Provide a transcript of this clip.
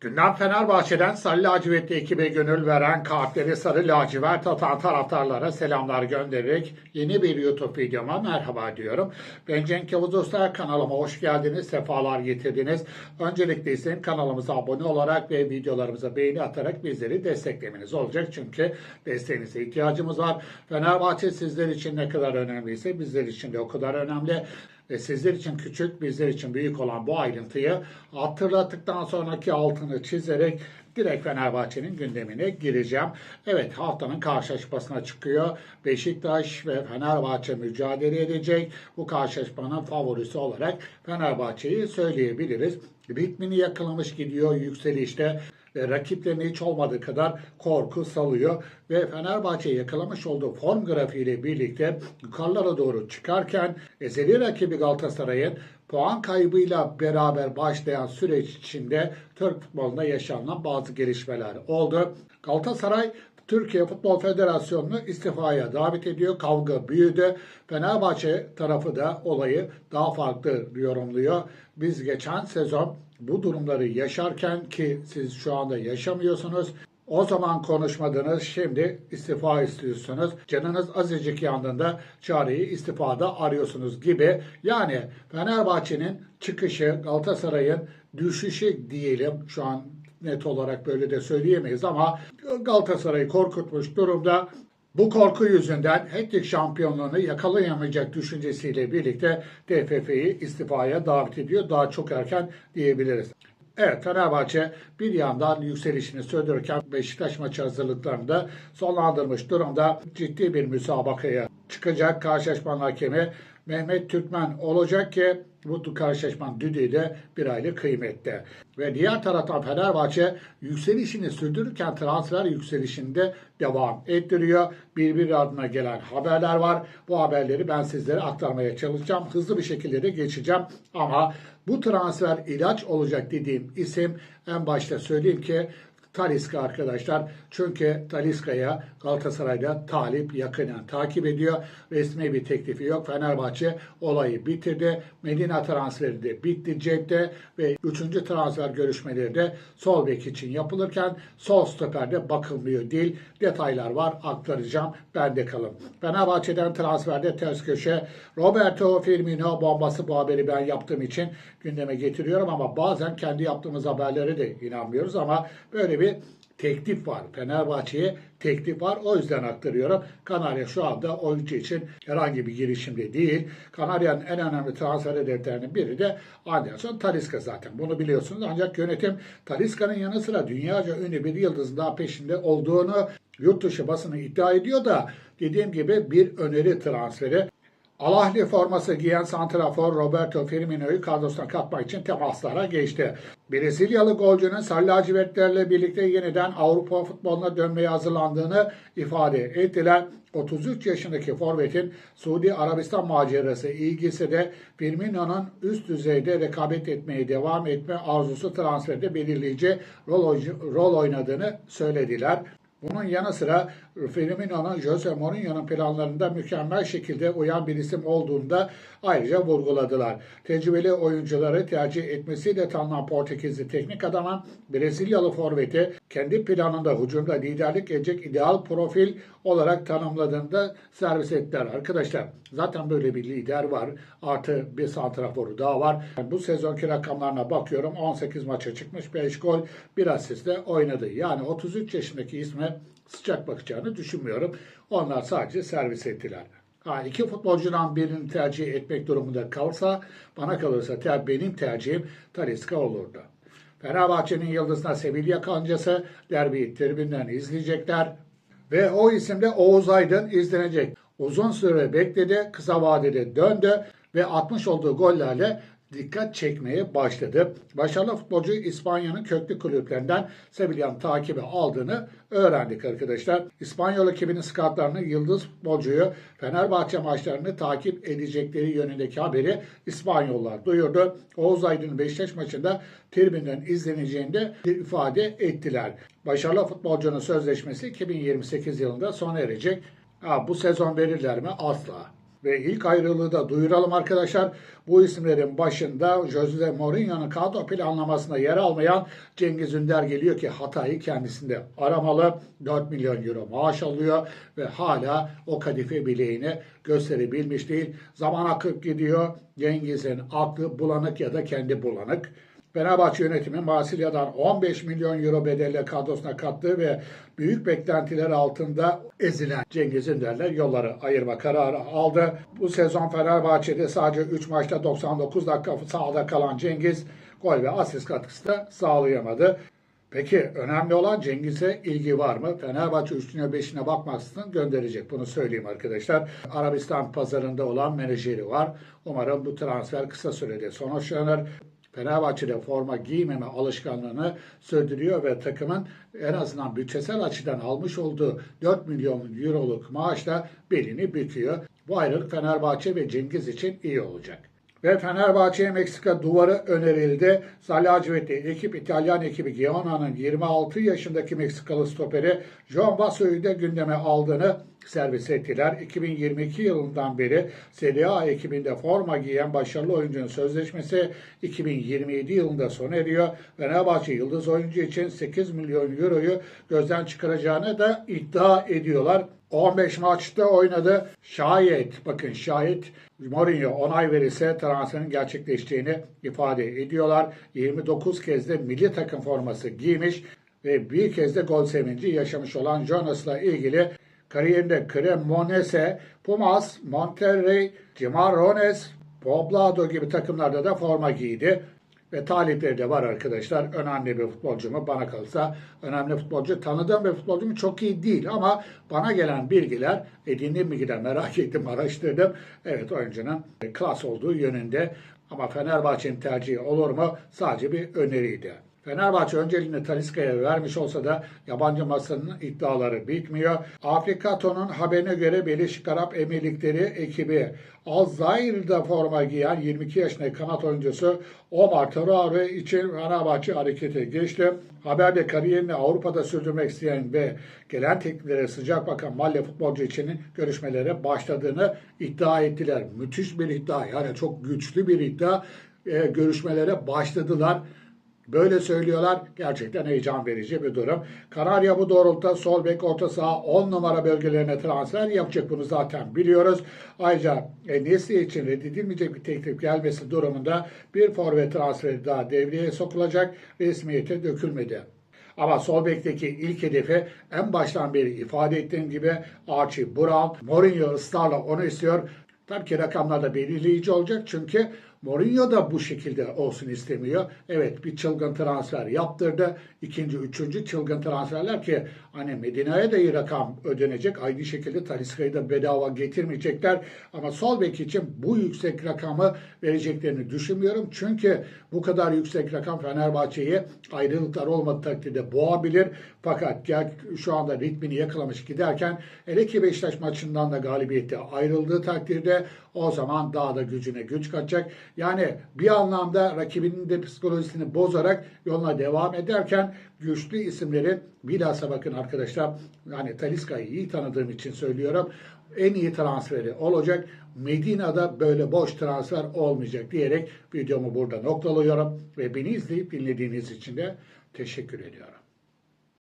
Gündem Fenerbahçe'den Sarı Lacivertli ekibe gönül veren kalpleri Sarı Lacivert atan taraftarlara selamlar göndererek yeni bir YouTube videoma merhaba diyorum. Ben Cenk Yavuz Usta kanalıma hoş geldiniz, sefalar getirdiniz. Öncelikle ise kanalımıza abone olarak ve videolarımıza beğeni atarak bizleri desteklemeniz olacak. Çünkü desteğinize ihtiyacımız var. Fenerbahçe sizler için ne kadar önemliyse bizler için de o kadar önemli ve sizler için küçük, bizler için büyük olan bu ayrıntıyı hatırlattıktan sonraki altını çizerek direkt Fenerbahçe'nin gündemine gireceğim. Evet haftanın karşılaşmasına çıkıyor. Beşiktaş ve Fenerbahçe mücadele edecek. Bu karşılaşmanın favorisi olarak Fenerbahçe'yi söyleyebiliriz. Ritmini yakalamış gidiyor yükselişte ve rakiplerine hiç olmadığı kadar korku salıyor ve Fenerbahçe yakalamış olduğu form grafiğiyle birlikte yukarılara doğru çıkarken ezeli rakibi Galatasaray'ın puan kaybıyla beraber başlayan süreç içinde Türk futbolunda yaşanan bazı gelişmeler oldu. Galatasaray Türkiye Futbol Federasyonu'nu istifaya davet ediyor. Kavga büyüdü. Fenerbahçe tarafı da olayı daha farklı yorumluyor. Biz geçen sezon bu durumları yaşarken ki siz şu anda yaşamıyorsunuz. O zaman konuşmadınız, şimdi istifa istiyorsunuz. Canınız azıcık yandığında çareyi istifada arıyorsunuz gibi. Yani Fenerbahçe'nin çıkışı, Galatasaray'ın düşüşü diyelim şu an net olarak böyle de söyleyemeyiz ama Galatasaray'ı korkutmuş durumda. Bu korku yüzünden Hattrick şampiyonluğunu yakalayamayacak düşüncesiyle birlikte TFF'yi istifaya davet ediyor. Daha çok erken diyebiliriz. Evet Fenerbahçe bir yandan yükselişini sürdürürken Beşiktaş maçı hazırlıklarında sonlandırmış durumda ciddi bir müsabakaya çıkacak. Karşılaşmanın hakemi Mehmet Türkmen olacak ki bu karşılaşmanın düdüğü de bir aylık kıymette. Ve diğer taraftan Fenerbahçe yükselişini sürdürürken transfer yükselişinde devam ettiriyor. Birbiri ardına gelen haberler var. Bu haberleri ben sizlere aktarmaya çalışacağım. Hızlı bir şekilde de geçeceğim. Ama bu transfer ilaç olacak dediğim isim en başta söyleyeyim ki Taliska arkadaşlar. Çünkü Taliska'ya Galatasaray'da talip yakından takip ediyor. Resmi bir teklifi yok. Fenerbahçe olayı bitirdi. Medina transferi de bitti cepte ve 3. transfer görüşmeleri de sol bek için yapılırken sol stoperde bakılmıyor değil. Detaylar var aktaracağım. Bende kalın. Fenerbahçe'den transferde ters köşe Roberto Firmino bombası bu haberi ben yaptığım için gündeme getiriyorum ama bazen kendi yaptığımız haberlere de inanmıyoruz ama böyle bir teklif var. Fenerbahçe'ye teklif var. O yüzden aktarıyorum. Kanarya şu anda oyuncu için herhangi bir girişimde değil. Kanarya'nın en önemli transfer hedeflerinin biri de Anderson Talisca zaten. Bunu biliyorsunuz. Ancak yönetim Talisca'nın yanı sıra dünyaca ünlü bir yıldızın daha peşinde olduğunu yurt dışı basını iddia ediyor da dediğim gibi bir öneri transferi. Alahli forması giyen santrafor Roberto Firmino'yu kadrosuna katmak için temaslara geçti. Brezilyalı golcünün sarı birlikte yeniden Avrupa futboluna dönmeye hazırlandığını ifade ettiler. 33 yaşındaki forvetin Suudi Arabistan macerası ilgisi de Firmino'nun üst düzeyde rekabet etmeye devam etme arzusu transferde belirleyici rol, rol oynadığını söylediler. Bunun yanı sıra Firmino'nun Jose Mourinho'nun planlarında mükemmel şekilde uyan bir isim olduğunda ayrıca vurguladılar. Tecrübeli oyuncuları tercih etmesiyle tanınan Portekizli teknik adamın Brezilyalı forveti kendi planında hücumda liderlik edecek ideal profil olarak tanımladığında servis ettiler. Arkadaşlar zaten böyle bir lider var. Artı bir santraforu daha var. Bu sezonki rakamlarına bakıyorum. 18 maça çıkmış 5 gol 1 asistle oynadı. Yani 33 yaşındaki isme sıcak bakacağını düşünmüyorum. Onlar sadece servis ettiler. Ha, iki futbolcudan birini tercih etmek durumunda kalsa bana kalırsa ter, benim tercihim Talisca olurdu. Fenerbahçe'nin yıldızına Sevilla kancası derbiyi tribünden izleyecekler. Ve o isimde Oğuz Aydın izlenecek. Uzun süre bekledi, kısa vadede döndü ve atmış olduğu gollerle dikkat çekmeye başladı. Başarılı futbolcu İspanya'nın köklü kulüplerinden Sevilla'nın takibi aldığını öğrendik arkadaşlar. İspanyol ekibinin skatlarını yıldız futbolcuyu Fenerbahçe maçlarını takip edecekleri yönündeki haberi İspanyollar duyurdu. Oğuz Aydın'ın Beşiktaş maçında tribünden izleneceğini de ifade ettiler. Başarılı futbolcunun sözleşmesi 2028 yılında sona erecek. Ha, bu sezon verirler mi? Asla. Ve ilk ayrılığı da duyuralım arkadaşlar. Bu isimlerin başında Jose Mourinho'nun kadro planlamasında yer almayan Cengiz Ünder geliyor ki hatayı kendisinde aramalı. 4 milyon euro maaş alıyor ve hala o kadife bileğini gösterebilmiş değil. Zaman akıp gidiyor. Cengiz'in aklı bulanık ya da kendi bulanık. Fenerbahçe yönetimi Marsilya'dan 15 milyon euro bedelle kadrosuna kattığı ve büyük beklentiler altında ezilen Cengiz Ünder'le yolları ayırma kararı aldı. Bu sezon Fenerbahçe'de sadece 3 maçta 99 dakika sahada kalan Cengiz gol ve asist katkısı da sağlayamadı. Peki önemli olan Cengiz'e ilgi var mı? Fenerbahçe üstüne beşine bakmaksızın gönderecek. Bunu söyleyeyim arkadaşlar. Arabistan pazarında olan menajeri var. Umarım bu transfer kısa sürede sonuçlanır. Fenerbahçe'de forma giymeme alışkanlığını sürdürüyor ve takımın en azından bütçesel açıdan almış olduğu 4 milyon euroluk maaşla belini büküyor. Bu ayrılık Fenerbahçe ve Cengiz için iyi olacak. Ve Fenerbahçe'ye Meksika duvarı önerildi. Salih Hacivet'li ekip İtalyan ekibi Girona'nın 26 yaşındaki Meksikalı stoperi John Vasso'yu da gündeme aldığını servis ettiler. 2022 yılından beri Serie A ekibinde forma giyen başarılı oyuncunun sözleşmesi 2027 yılında sona eriyor. Fenerbahçe yıldız oyuncu için 8 milyon euroyu gözden çıkaracağını da iddia ediyorlar. 15 maçta oynadı. Şayet, bakın şayet Mourinho onay verirse transferin gerçekleştiğini ifade ediyorlar. 29 kez de milli takım forması giymiş ve bir kez de gol sevinci yaşamış olan Jonas'la ilgili kariyerinde Cremonese, Pumas, Monterrey, Cimarrones, Poblado gibi takımlarda da forma giydi. Ve talipleri de var arkadaşlar. Önemli bir futbolcu mu? Bana kalırsa önemli futbolcu. Tanıdığım bir futbolcu mu? Çok iyi değil ama bana gelen bilgiler, edindiğim bilgiler merak ettim, araştırdım. Evet oyuncunun klas olduğu yönünde. Ama Fenerbahçe'nin tercihi olur mu? Sadece bir öneriydi. Fenerbahçe önceliğini Taliska'ya vermiş olsa da yabancı masanın iddiaları bitmiyor. Afrikato'nun haberine göre Birleşik Arap Emirlikleri ekibi Alzheimer'da forma giyen 22 yaşındaki kanat oyuncusu Omar Traore için Fenerbahçe harekete geçti. Haberde kariyerini Avrupa'da sürdürmek isteyen ve gelen tekliflere sıcak bakan Malle futbolcu için görüşmelere başladığını iddia ettiler. Müthiş bir iddia yani çok güçlü bir iddia. E, görüşmelere başladılar. Böyle söylüyorlar. Gerçekten heyecan verici bir durum. Kanarya bu doğrultuda sol bek orta saha 10 numara bölgelerine transfer yapacak. Bunu zaten biliyoruz. Ayrıca Nesli için reddedilmeyecek bir teklif gelmesi durumunda bir forvet transferi daha devreye sokulacak. Resmiyete dökülmedi. Ama sol bekteki ilk hedefi en baştan beri ifade ettiğim gibi Archie Brown. Mourinho ısrarla onu istiyor. Tabii ki rakamlar da belirleyici olacak çünkü Mourinho da bu şekilde olsun istemiyor. Evet bir çılgın transfer yaptırdı. İkinci, üçüncü çılgın transferler ki hani Medine'ye de iyi rakam ödenecek. Aynı şekilde Taliska'yı da bedava getirmeyecekler. Ama sol bek için bu yüksek rakamı vereceklerini düşünmüyorum. Çünkü bu kadar yüksek rakam Fenerbahçe'yi ayrılıklar olmadığı takdirde boğabilir. Fakat gel şu anda ritmini yakalamış giderken hele ki Beşiktaş maçından da galibiyette ayrıldığı takdirde o zaman daha da gücüne güç katacak. Yani bir anlamda rakibinin de psikolojisini bozarak yoluna devam ederken güçlü isimlerin bilhassa bakın arkadaşlar yani Taliska'yı iyi tanıdığım için söylüyorum en iyi transferi olacak. Medina'da böyle boş transfer olmayacak diyerek videomu burada noktalıyorum ve beni izleyip dinlediğiniz için de teşekkür ediyorum.